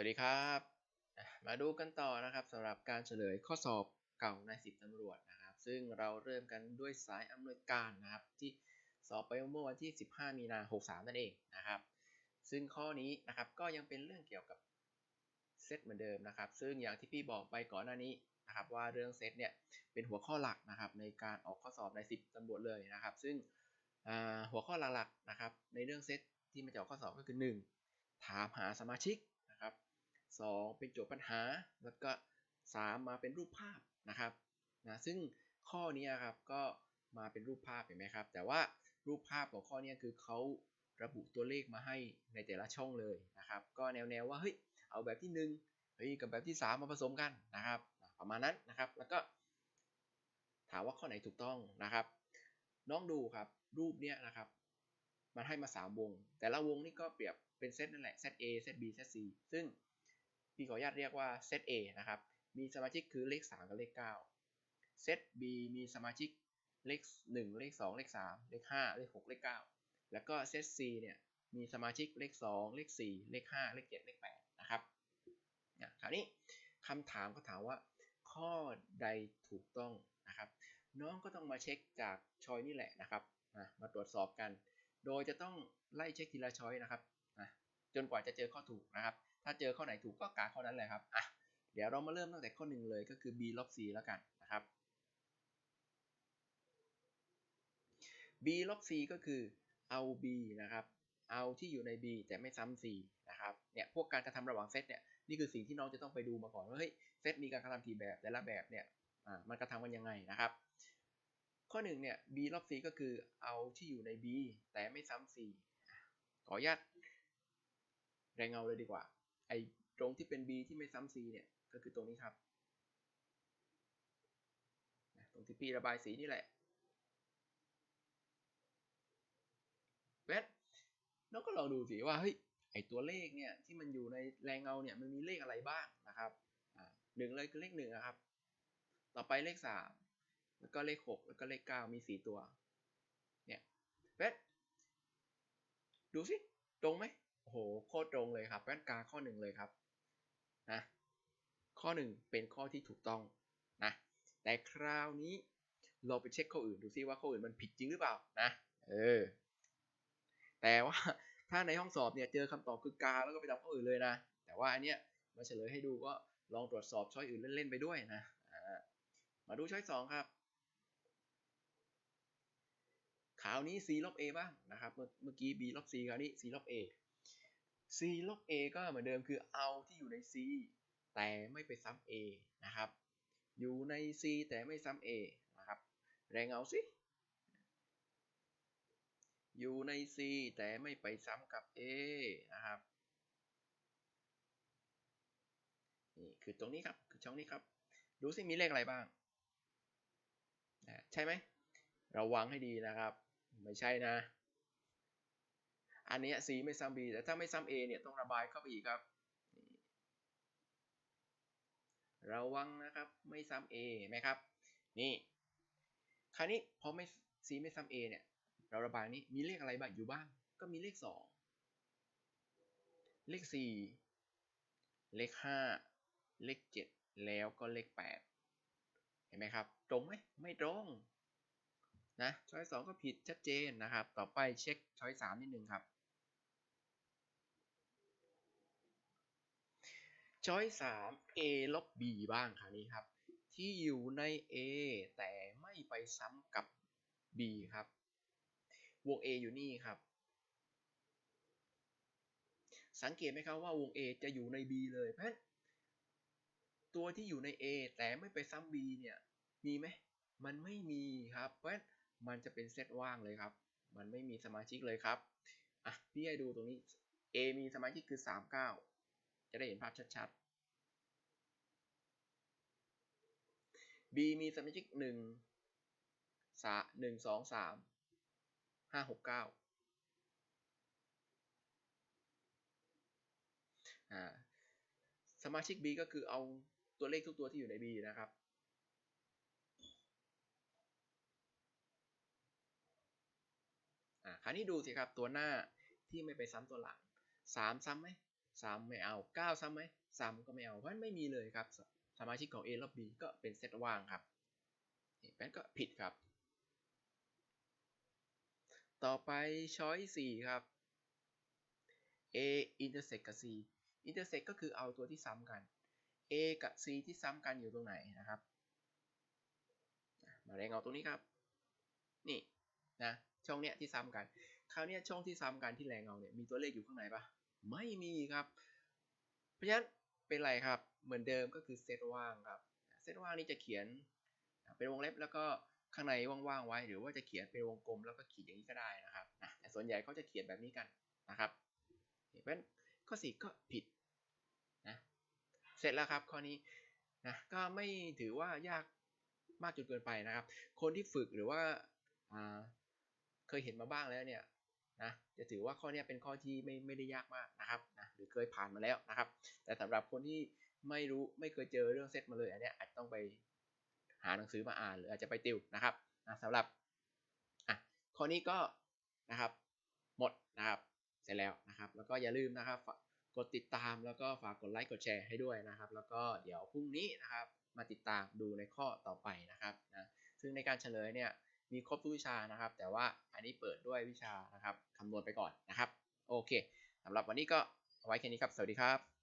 วัสดีครับ มาดูกันต่อนะครับสำหรับการเฉลยข้อสอบเก่าในสิบตำรวจนะครับ ซึ่งเราเริ่มกันด้วยสายอำนวยการนะครับ ที่สอบไปเมื่อวันที่ 15 มีนา 63 นั่นเองนะครับ ซึ่งข้อนี้นะครับก็ยังเป็นเรื่องเกี่ยวกับเซตเหมือนเดิมนะครับ ซึ่งอย่างที่พี่บอกไปก่อนหน้านี้นะครับว่าเรื่องเซตเนี่ยเป็นหัวข้อหลักนะครับในการออกข้อสอบใน 10ตำรวจเลยนะครับ ซึ่งหัวข้อหลักๆนะครับในเรื่องเซตที่มันจะออกข้อสอบก็คือ 1 ถามหาสมาชิก 2 เป็นโจทย์ปัญหา แล้วก็ 3 มาเป็นรูปภาพนะครับนะซึ่งข้อนี้ครับก็มาเป็นรูปภาพเห็นไหมครับ แต่ว่ารูปภาพของข้อนี้คือเขาระบุตัวเลขมาให้ในแต่ละช่องเลยนะครับ ก็แนวๆว่าเฮ้ยเอาแบบที่1เฮ้ยกับแบบที่ 3 มาผสมกันนะครับประมาณนั้นนะครับ แล้วก็ ถามว่าข้อไหนถูกต้องนะครับ น้องดูครับรูปเนี้ยนะครับ มันให้มา 3 วง แต่ละวงนี่ก็เปรียบเป็นเซตนั่นแหละเซต A เซต B เซต C ซึ่ง พี่ขออนุญาตเรียกว่าเซต A นะครับ มีสมาชิกคือเลข 3 กับเลข 9 เซต B มีสมาชิกเลข 1 เลข 2 เลข 3 เลข 5 เลข 6 เลข 9 แล้วก็เซต C เนี่ยมีสมาชิกเลข 2 เลข 4 เลข 5 เลข 7 เลข 8 นะครับนะคราวนี้คำถามก็ถามว่า ข้อใดถูกต้องนะครับ น้องก็ต้องมาเช็คจากชอยนี่แหละนะครับมาตรวจสอบกัน โดยจะต้องไล่เช็คทีละชอยนะครับจนกว่าจะเจอข้อถูกนะครับ ถ้าเจอข้อไหนถูกก็กาข้อนั้นเลยครับอะเดี๋ยวเรามาเริ่มตั้งแต่ข้อหนึ่งเลยก็คือ b ลบ c แล้วกันนะครับ b ลบ c ก็คือเอา b นะครับ เอาที่อยู่ใน b แต่ไม่ซ้ำ c นะครับ เนี่ยพวกการกระทำระหว่างเซตเนี่ยนี่คือสิ่งที่น้องจะต้องไปดูมาก่อนว่าเฮ้ยเซตมีการกระทำกี่แบบแต่ละแบบเนี่ยอ่ามันกระทำกันยังไงนะครับ ข้อหนึ่งเนี่ย b ลบ c ก็คือเอาที่อยู่ใน b แต่ไม่ซ้ำ c ขออนุญาตแรงเงาเลยดีกว่า ไอ้ตรงที่เป็น B ที่ไม่ซ้ำ C เนี่ยก็คือตรงนี้ครับตรงที่พี่ระบายสีนี่แหละเวทน้องก็ลองดูสิว่าเฮ้ยไอตัวเลขเนี่ยที่มันอยู่ในแรงเงาเนี่ยมันมีเลขอะไรบ้างนะครับหนึ่งเลยคือเลขหนึ่งครับ ต่อไปเลขสามแล้วก็เลขหกแล้วก็เลขเก้ามีสี่ตัว เนี่ยเวทดูสิ ตรงไหม โหโคตรตรงเลยครับแว่นกาข้อหนึ่งเลยครับนะข้อหนึ่งเป็นข้อที่ถูกต้องนะแต่คราวนี้เราไปเช็คข้ออื่นดูซิว่าข้ออื่นมันผิดจริงหรือเปล่านะเออแต่ว่าถ้าในห้องสอบเนี่ยเจอคำตอบคือกาแล้วก็ไปทำข้ออื่นเลยนะ แต่ว่าอันเนี้ยมาเฉลยให้ดูก็ลองตรวจสอบช้อยอื่นเล่นๆไปด้วยนะมาดูช้อยสองครับคราวนี้ c ลบ a บ้างนะครับ เมื่อกี้ b ลบ c คราวนี้ c ลบ a c ลบ a ก็เหมือนเดิมคือเอาที่อยู่ใน c แต่ไม่ไปซ้ำ a นะครับ อยู่ใน c แต่ไม่ซ้ำ a นะครับ แรงเอาสิ อยู่ใน c แต่ไม่ไปซ้ำกับ a นะครับนี่คือตรงนี้ครับ คือช่องนี้ครับ ดูสิมีเลขอะไรบ้าง ใช่ไหม ระวังให้ดีนะครับ ไม่ใช่นะ อันนี้ C ไม่ซ้ำ B แต่ถ้าไม่ซ้ำ A เนี่ยต้องระบายเข้าไปอีกครับ ระวังนะครับไม่ซ้ำ A ไหมครับ นี่ คราวนี้พอไม่ C ไม่ซ้ำ A เนี่ย เราระบายนี้มีเลขอะไรบ้างอยู่บ้าง ก็มีเลข 2 เลข 4 เลข 5 เลข 7 แล้วก็เลข 8 เห็นไหมครับ ตรงไหมไม่ตรงนะช้อยสองก็ผิดชัดเจนนะครับ ต่อไปเช็คช้อยสามนิดนึงครับ ช้อยสาม a ลบ b บ้างคราวนี้ครับ ที่อยู่ใน a แต่ไม่ไปซ้ำกับ b ครับ วง a อยู่นี่ครับ สังเกตไหมครับว่าวง a จะอยู่ใน b เลยเพราะตัวที่อยู่ใน a แต่ไม่ไปซ้ำ b เนี่ย มีไหม มันไม่มีครับเพราะมันจะเป็นเซตว่างเลยครับ มันไม่มีสมาชิกเลยครับ อะ พี่ให้ดูตรงนี้ a มีสมาชิกคือ 39 จะได้เห็นภาพชัดๆ B มีสมาชิกหนึ่งสาหนึ่งสองสามห้าหกเก้าอ่าสมาชิก B ก็คือเอาตัวเลขทุกตัวที่อยู่ใน B นะครับ อ่า คราวนี้ดูสิครับตัวหน้าที่ไม่ไปซ้ำตัวหลังสามซ้ำไหม ซ้ำไม่เอา 9 ซ้ำไหมซ้ำก็ไม่เอา เพราะไม่มีเลยครับ สมาชิกของ A ลบ B ก็เป็นเซตว่างครับนี่แป้นก็ผิดครับ ต่อไปช้อย4ครับ A intersect กับ C intersect ก็คือเอาตัวที่ซ้ำกัน A กับ C ที่ซ้ำกันอยู่ตรงไหนนะครับมาแรงเอาตรงนี้ครับ นี่นะช่องเนี้ยที่ซ้ำกัน คราวเนี้ยช่องที่ซ้ำกันที่แรงเงาเนี่ยมีตัวเลขอยู่ข้างในปะ ไม่มีครับ เพราะฉะนั้นเป็นไรครับ เหมือนเดิมก็คือเซตว่างครับ เซตว่างนี่จะเขียนเป็นวงเล็บแล้วก็ข้างในว่างๆไว้ หรือว่าจะเขียนเป็นวงกลมแล้วก็ขีดอย่างนี้ก็ได้นะครับแต่ส่วนใหญ่เขาจะเขียนแบบนี้กันนะครับเพราะฉะนั้นข้อสี่ก็ผิดนะ เสร็จแล้วครับข้อนี้นะก็ไม่ถือว่ายากมากจนเกินไปนะครับ คนที่ฝึกหรือว่าเคยเห็นมาบ้างแล้วเนี่ย นะจะถือว่าข้อนี้เป็นข้อที่ไม่ไม่ได้ยากมากนะครับนะหรือเคยผ่านมาแล้วนะครับ แต่สำหรับคนที่ไม่รู้ไม่เคยเจอเรื่องเซตมาเลยอันนี้อาจต้องไปหาหนังสือมาอ่านหรืออาจจะไปติวนะครับนะสำหรับอะข้อนี้ก็นะครับหมดนะครับเสร็จแล้วนะครับ แล้วก็อย่าลืมนะครับกดติดตามแล้วก็ฝากกดไลค์กดแชร์ให้ด้วยนะครับ แล้วก็เดี๋ยวพรุ่งนี้นะครับมาติดตามดูในข้อต่อไปนะครับนะซึ่งในการเฉลยเนี่ย มีครบทุกวิชานะครับ แต่ว่าอันนี้เปิดด้วยวิชานะครับคำนวณไปก่อนนะครับ โอเคสำหรับวันนี้ก็ไว้แค่นี้ครับ สวัสดีครับ